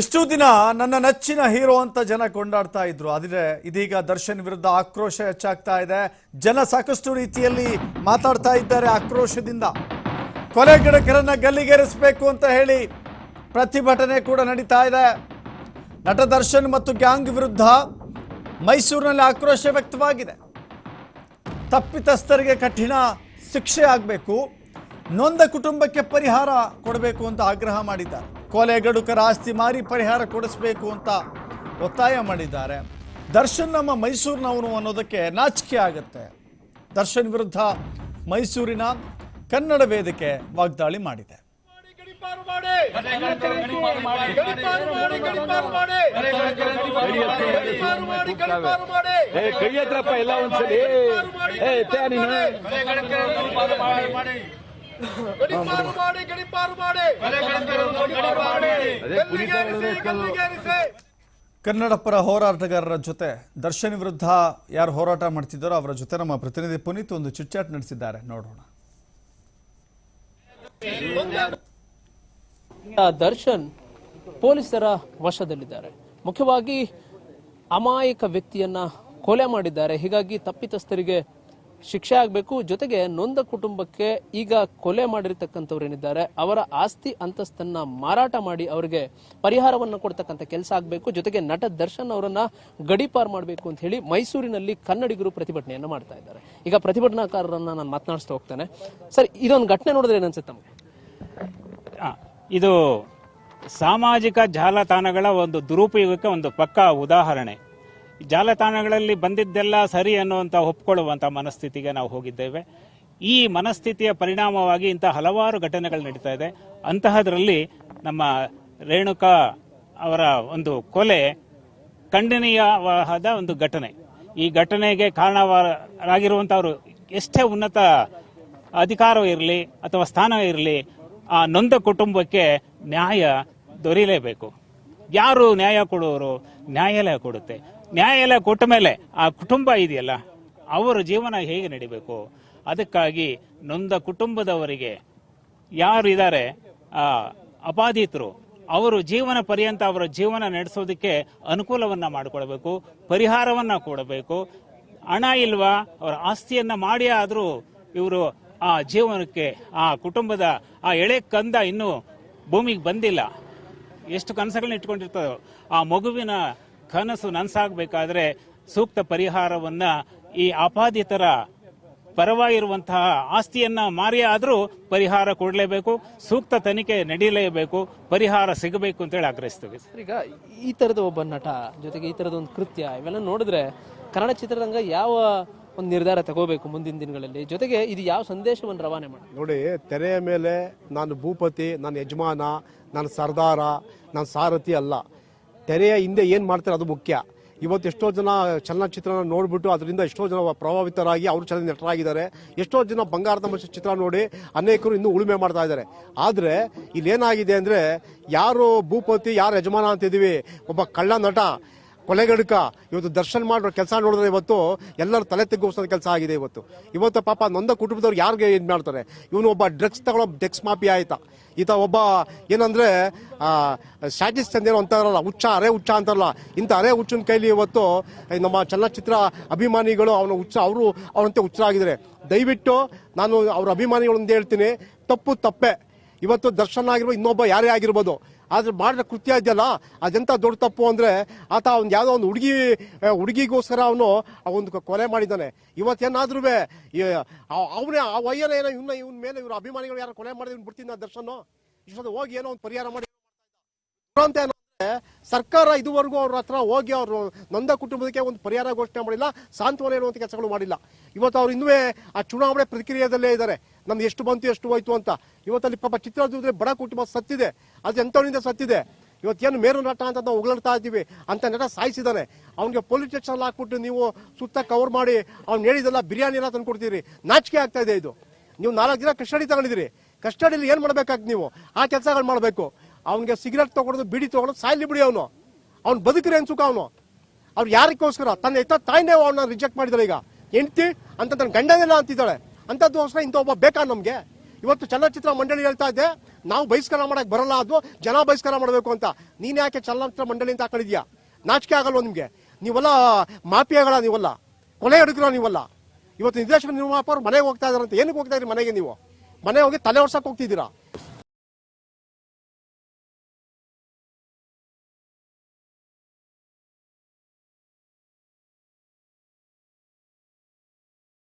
ಇಷ್ಟು ದಿನ ನನ್ನ ನೆಚ್ಚಿನ ಹೀರೋ ಅಂತ ಜನ ಕೊಂಡಾಡ್ತಾ ಇದ್ರು. ಆದರೆ ಇದೀಗ ದರ್ಶನ್ ವಿರುದ್ಧ ಆಕ್ರೋಶ ಹೆಚ್ಚಾಗ್ತಾ ಇದೆ. ಜನ ಸಾಕಷ್ಟು ರೀತಿಯಲ್ಲಿ ಮಾತಾಡ್ತಾ ಇದ್ದಾರೆ ಆಕ್ರೋಶದಿಂದ. ಕೊಲೆಗಡಕರನ್ನ ಗಲ್ಲಿಗೇರಿಸಬೇಕು ಅಂತ ಹೇಳಿ ಪ್ರತಿಭಟನೆ ಕೂಡ ನಡೀತಾ ಇದೆ. ನಟ ದರ್ಶನ್ ಮತ್ತು ಗ್ಯಾಂಗ್ ವಿರುದ್ಧ ಮೈಸೂರಿನಲ್ಲಿ ಆಕ್ರೋಶ ವ್ಯಕ್ತವಾಗಿದೆ. ತಪ್ಪಿತಸ್ಥರಿಗೆ ಕಠಿಣ ಶಿಕ್ಷೆ ಆಗಬೇಕು. ನೊಂದ ಕುಟುಂಬಕ್ಕೆ ಪರಿಹಾರ ಕೊಡಬೇಕು ಅಂತ ಆಗ್ರಹ ಮಾಡಿದ್ದಾರೆ. ಕೊಲೆಗಡುಕರ ಆಸ್ತಿ ಮಾರಿ ಪರಿಹಾರ ಕೊಡಿಸಬೇಕು ಅಂತ ಒತ್ತಾಯ ಮಾಡಿದ್ದಾರೆ ದರ್ಶನ್ ನಮ್ಮ ಮೈಸೂರಿನವನು ಅನ್ನೋದಕ್ಕೆ ನಾಚಿಕೆ ಆಗುತ್ತೆ ದರ್ಶನ್ ವಿರುದ್ಧ ಮೈಸೂರಿನ ಕನ್ನಡ ವೇದಿಕೆ ವಾಗ್ದಾಳಿ ಮಾಡಿದೆ ಕೈ ಹತ್ರಪ್ಪ ಎಲ್ಲ ಒಂದ್ಸಲಿ ಗಡಿಪಾರು ಮಾಡಿ ಗಡಿಪಾರು ಮಾಡಿ. ಕನ್ನಡ ಪರ ಹೋರಾಟಗಾರರ ಜೊತೆ ದರ್ಶನ್ ವಿರುದ್ಧ ಯಾರು ಹೋರಾಟ ಮಾಡ್ತಿದ್ದಾರೋ ಅವರ ಜೊತೆ ನಮ್ಮ ಪ್ರತಿನಿಧಿ ಪುನೀತ್ ಒಂದು ಚಿಟ್ಚಾಟ್ ನಡೆಸಿದ್ದಾರೆ. ನೋಡೋಣ. ದರ್ಶನ್ ಪೊಲೀಸರ ವಶದಲ್ಲಿದ್ದಾರೆ. ಮುಖ್ಯವಾಗಿ ಅಮಾಯಕ ವ್ಯಕ್ತಿಯನ್ನ ಕೊಲೆ ಮಾಡಿದ್ದಾರೆ. ಹೀಗಾಗಿ ತಪ್ಪಿತಸ್ಥರಿಗೆ ಶಿಕ್ಷೆ ಆಗಬೇಕು ಜೊತೆಗೆ ನೊಂದ ಕುಟುಂಬಕ್ಕೆ ಈಗ ಕೊಲೆ ಮಾಡಿರ್ತಕ್ಕಂಥವ್ರು ಏನಿದ್ದಾರೆ ಅವರ ಆಸ್ತಿ ಅಂತಸ್ತನ್ನ ಮಾರಾಟ ಮಾಡಿ ಅವರಿಗೆ ಪರಿಹಾರವನ್ನು ಕೊಡ್ತಕ್ಕಂಥ ಕೆಲಸ ಆಗಬೇಕು ಜೊತೆಗೆ ನಟ ದರ್ಶನ್ ಅವರನ್ನ ಗಡಿಪಾರ್ ಮಾಡಬೇಕು ಅಂತ ಹೇಳಿ ಮೈಸೂರಿನಲ್ಲಿ ಕನ್ನಡಿಗರು ಪ್ರತಿಭಟನೆಯನ್ನು ಮಾಡ್ತಾ ಇದ್ದಾರೆ. ಈಗ ಪ್ರತಿಭಟನಾಕಾರರನ್ನ ನಾನು ಮಾತನಾಡಿಸ್ತಾ ಹೋಗ್ತೇನೆ. ಸರ್ ಇದೊಂದು ಘಟನೆ ನೋಡಿದ್ರೆ ಏನನ್ಸುತ್ತೆ ತಮಗೆ? ಆ, ಇದು ಸಾಮಾಜಿಕ ಜಾಲತಾಣಗಳ ಒಂದು ದುರುಪಯೋಗಕ್ಕೆ ಒಂದು ಪಕ್ಕಾ ಉದಾಹರಣೆ. ಜಾಲತಾಣಗಳಲ್ಲಿ ಬಂದಿದ್ದೆಲ್ಲ ಸರಿ ಅನ್ನುವಂಥ ಒಪ್ಕೊಳ್ಳುವಂಥ ಮನಸ್ಥಿತಿಗೆ ನಾವು ಹೋಗಿದ್ದೇವೆ. ಈ ಮನಸ್ಥಿತಿಯ ಪರಿಣಾಮವಾಗಿ ಇಂಥ ಹಲವಾರು ಘಟನೆಗಳು ನಡೀತಾ ಇದೆ. ಅಂತಹದರಲ್ಲಿ ನಮ್ಮ ರೇಣುಕಾ ಅವರ ಒಂದು ಕೊಲೆ ಖಂಡನೀಯವಾದ ಒಂದು ಘಟನೆ. ಈ ಘಟನೆಗೆ ಕಾರಣವಾಗಿರುವಂಥವರು ಎಷ್ಟೇ ಉನ್ನತ ಅಧಿಕಾರ ಇರಲಿ ಅಥವಾ ಸ್ಥಾನ ಇರಲಿ, ಆ ನೊಂದ ಕುಟುಂಬಕ್ಕೆ ನ್ಯಾಯ ದೊರೆಯಲೇಬೇಕು ಯಾರು ನ್ಯಾಯ ಕೊಡುವರು ನ್ಯಾಯಾಲಯ ಕೊಡುತ್ತೆ. ನ್ಯಾಯಾಲಯ ಕೊಟ್ಟ ಮೇಲೆ ಆ ಕುಟುಂಬ ಇದೆಯಲ್ಲ, ಅವರ ಜೀವನ ಹೇಗೆ ನಡಿಬೇಕು? ಅದಕ್ಕಾಗಿ ನೊಂದ ಕುಟುಂಬದವರಿಗೆ ಯಾರು ಇದ್ದಾರೆ, ಆ ಅಪಾದಿತರು ಅವರು ಜೀವನ ಪರ್ಯಂತ ಅವರ ಜೀವನ ನಡೆಸೋದಕ್ಕೆ ಅನುಕೂಲವನ್ನ ಮಾಡಿಕೊಡಬೇಕು, ಪರಿಹಾರವನ್ನ ಕೊಡಬೇಕು. ಹಣ ಇಲ್ವಾ? ಅವರ ಆಸ್ತಿಯನ್ನ ಮಾಡಿ ಆದರೂ ಇವರು ಆ ಜೀವನಕ್ಕೆ, ಆ ಕುಟುಂಬದ ಆ ಎಳೆ ಕಂದ ಇನ್ನೂ ಭೂಮಿಗೆ ಬಂದಿಲ್ಲ. ಎಷ್ಟು ಕನಸುಗಳನ್ನ ಇಟ್ಕೊಂಡಿರ್ತಾರೋ, ಆ ಮಗುವಿನ ಕನಸು ನನಸಾಗಬೇಕಾದ್ರೆ ಸೂಕ್ತ ಪರಿಹಾರವನ್ನ ಈ ಆಪಾದಿತರ ಪರವಾಗಿರುವಂತಹ ಆಸ್ತಿಯನ್ನ ಮಾರಿ ಆದರೂ ಪರಿಹಾರ ಕೊಡಲೇಬೇಕು ಸೂಕ್ತ ತನಿಖೆ ನಡೀಲೇಬೇಕು ಪರಿಹಾರ ಸಿಗಬೇಕು ಅಂತೇಳಿ ಆಗ್ರಹಿಸ್ತೀವಿ. ಸರ್, ಈಗ ಈ ತರದ ಒಬ್ಬ ನಟ ಜೊತೆಗೆ ಈ ತರದ ಒಂದು ಕೃತ್ಯ ಇವೆಲ್ಲ ನೋಡಿದ್ರೆ ಕನ್ನಡ ಚಿತ್ರರಂಗ ಯಾವ ಒಂದು ನಿರ್ಧಾರ ತಗೋಬೇಕು ಮುಂದಿನ ದಿನಗಳಲ್ಲಿ? ಜೊತೆಗೆ ಇದು ಯಾವ ಸಂದೇಶವನ್ನು ರವಾನೆ ಮಾಡಿ ನೋಡಿ ತೆರೆಯ ಮೇಲೆ ನಾನು ಭೂಪತಿ ನಾನು ಯಜಮಾನ ನಾನು ಸರ್ದಾರ ನನ್ನ ಸಾರಥಿ ಅಲ್ಲ. ತೆರೆಯ ಹಿಂದೆ ಏನು ಮಾಡ್ತಾರೆ ಅದು ಮುಖ್ಯ. ಇವತ್ತು ಎಷ್ಟೋ ಜನ ಚಲನಚಿತ್ರನ ನೋಡ್ಬಿಟ್ಟು ಅದರಿಂದ ಎಷ್ಟೋ ಜನ ಪ್ರಭಾವಿತರಾಗಿ ಅವರು ಚಲನ ನಟರಾಗಿದ್ದಾರೆ. ಎಷ್ಟೋ ಜನ ಬಂಗಾರದ ಮನುಷ್ಯ ಚಿತ್ರ ನೋಡಿ ಅನೇಕರು ಇನ್ನೂ ಉಳುಮೆ ಮಾಡ್ತಾ ಇದ್ದಾರೆ. ಆದರೆ ಇಲ್ಲಿ ಏನಾಗಿದೆ ಅಂದರೆ ಯಾರು ಭೂಪತಿ, ಯಾರು ಯಜಮಾನ ಅಂತಿದ್ದೀವಿ ಒಬ್ಬ ಕಳ್ಳ ನಟ ಕೊಲೆಗಡುಕ ಇವತ್ತು ದರ್ಶನ್ ಮಾಡಿರೋ ಕೆಲಸ ನೋಡಿದ್ರೆ ಇವತ್ತು ಎಲ್ಲರೂ ತಲೆ ತೆಗ್ಗೋಸೋ ಕೆಲಸ ಆಗಿದೆ ಇವತ್ತು. ಇವತ್ತು ಪಾಪ ನೊಂದ ಕುಟುಂಬದವ್ರು ಯಾರಿಗೆ ಇದು ಮಾಡ್ತಾರೆ? ಇವನು ಒಬ್ಬ ಡ್ರಗ್ಸ್ ತಗೊಳ್ಳೋ ಡ್ರಗ್ಸ್ ಮಾಫಿ ಆಯ್ತಾ. ಈತ ಒಬ್ಬ ಏನಂದ್ರೆ ಸ್ಟ್ಯಾಟಿಸ್ ತಂದೇನೋ ಅಂತಾರಲ್ಲ, ಹುಚ್ಚ, ಅರೆ ಹುಚ್ಚ ಅಂತಾರಲ್ಲ, ಇಂಥ ಅರೆ ಹುಚ್ಚಿನ ಕೈಲಿ ಇವತ್ತು ನಮ್ಮ ಚಲನಚಿತ್ರ ಅಭಿಮಾನಿಗಳು ಅವನ ಹುಚ್ಚ, ಅವರು ಅವನಂತೆ ಹುಚ್ಚರಾಗಿದ್ದಾರೆ. ದಯವಿಟ್ಟು ನಾನು ಅವ್ರ ಅಭಿಮಾನಿಗಳೊಂದು ಹೇಳ್ತೀನಿ, ತಪ್ಪು ತಪ್ಪೆ. ಇವತ್ತು ದರ್ಶನ್ ಆಗಿರ್ಬೋದು ಇನ್ನೊಬ್ಬ ಯಾರೇ ಆಗಿರ್ಬೋದು ಆದ್ರೆ ಮಾಡಿದ ಕೃತ್ಯ ಇದೆಯಲ್ಲ? ಅದೆಂತ ದೊಡ್ಡ ತಪ್ಪು ಅಂದ್ರೆ ಆತ ಅವ್ನು ಯಾವುದೋ ಒಂದು ಹುಡುಗಿ ಹುಡುಗಿಗೋಸ್ಕರ ಅವನು ಒಂದು ಕೊಲೆ ಮಾಡಿದ್ದಾನೆ. ಇವತ್ತೇನಾದ್ರೂ ಅವನೇ, ಆ ವಯ್ಯನ ಏನೋ ಇವನ್ನ ಇವನ್ ಮೇಲೆ ಇವ್ರ ಅಭಿಮಾನಿಗಳು ಯಾರು ಕೊಲೆ ಮಾಡಿದ್ರು ಇವ್ನು ಬಿಡ್ತೀನಿ ದರ್ಶನ್. ಹೋಗಿ ಏನೋ ಒಂದು ಪರಿಹಾರ ಮಾಡಿ. ಸರ್ಕಾರ ಇದುವರೆಗೂ ಅವ್ರ ಹತ್ರ ಹೋಗಿ ಅವರು ನೊಂದ ಕುಟುಂಬಕ್ಕೆ ಒಂದು ಪರಿಹಾರ ಘೋಷಣೆ ಮಾಡಿಲ್ಲ, ಸಾಂತ್ವನ ಇರುವಂತ ಕೆಲಸಗಳು ಮಾಡಿಲ್ಲ. ಇವತ್ತು ಅವ್ರು ಇನ್ನೂ ಆ ಚುನಾವಣೆ ಪ್ರಕ್ರಿಯೆದಲ್ಲೇ ಇದ್ದಾರೆ ನಮ್ದು ಎಷ್ಟು ಬಂತು, ಎಷ್ಟು ಹೋಯ್ತು ಅಂತ. ಇವತ್ತಲ್ಲಿ ಪಾಪ ಚಿತ್ರದುರ್ಗದಲ್ಲಿ ಬಡ ಕುಟುಂಬ ಸತ್ತಿದೆ. ಅದು ಎಂಥವನಿಂದ ಸತ್ತಿದೆ? ಇವತ್ತೇನು ಮೇರು ನಟ ಅಂತ ನಾವು ಹೊಗಳ್ತಾ ಇದ್ದೀವಿ. ಅಂತ ನಟ ಸಾಯಿಸಿದ್ದಾನೆ ಅವ್ನಿಗೆ ಪೊಲೀಸ್ ಸ್ಟೇಷನ್ ಹಾಕ್ಬಿಟ್ಟು ನೀವು ಸುತ್ತ ಕವರ್ ಮಾಡಿ ಅವ್ನು ಹೇಳಿದೆಲ್ಲ ಬಿರಿಯಾನಿ ಎಲ್ಲ ತಂದು ಕೊಡ್ತೀರಿ ನಾಚಿಕೆ ಆಗ್ತಾ ಇದೆ ಇದು. ನೀವು ನಾಲ್ಕು ದಿನ ಕಸ್ಟಡಿ ತಗೊಂಡಿದ್ದೀರಿ. ಕಸ್ಟಡಿಲಿ ಏನು ಮಾಡ್ಬೇಕಾಗ್ತದೆ ನೀವು? ಆ ಕೆಲಸಗಳು ಮಾಡಬೇಕು. ಅವ್ನಿಗೆ ಸಿಗರೇಟ್ ತಗೊಳೋದು ಬಿಡಿ ತಗೊಳೋದು, ಸಾಯ್ಲಿ ಬಿಡಿ ಅವನು. ಅವ್ನು ಬದುಕ್ರಿ ಅನ್ಸುಕ ಅವನು. ಅವ್ರು ಯಾರಿಗೋಸ್ಕರ? ತನ್ನ ಎತ್ತ ತಾಯಿನೇ ಅವನ ರಿಜೆಕ್ಟ್ ಮಾಡಿದಾರೆ ಈಗ. ಹೆಂಡತಿ ಅಂತ ತನ್ನ ಗಂಡನೆಲ್ಲ ಅಂತಿದ್ದಾಳೆ. ಅಂತದ್ದೋಸ್ಕರ ಇಂಥ ಒಬ್ಬ ಬೇಕಾ ನಮಗೆ? ಇವತ್ತು ಚಲನಚಿತ್ರ ಮಂಡಳಿ ಹೇಳ್ತಾ ಇದೆ, ನಾವು ಬಹಿಷ್ಕಾರ ಮಾಡಕ್ಕೆ ಬರಲ್ಲ ಅದು, ಜನ ಬಹಿಷ್ಕಾರ ಮಾಡಬೇಕು ಅಂತ. ನೀನು ಯಾಕೆ ಚಲನಚಿತ್ರ ಮಂಡಳಿ ಅಂತ ಹಾಕೊಂಡಿದ್ಯಾ ನಾಚಿಕೆ ಆಗಲ್ವ ನಿಮ್ಗೆ? ನೀವೆಲ್ಲ, ಮಾಫಿಯಾಗಳ ನೀವಲ್ಲ? ಕೊಲೆ ಹಿಡಿದ್ರ ನೀವಲ್ಲ? ಇವತ್ತು ನಿರ್ದೇಶಕ ನಿರ್ಮಾಪಕರು ಮನೆಗೆ ಹೋಗ್ತಾ ಇದಾರಂತ ಏನಕ್ಕೆ ಹೋಗ್ತಾ ಇದ್ರಿ ಮನೆಗೆ ನೀವು? ಮನೆ ಹೋಗಿ ತಲೆ ಹೊರ್ಸಕ್ ಹೋಗ್ತಿದ್ದೀರಾ?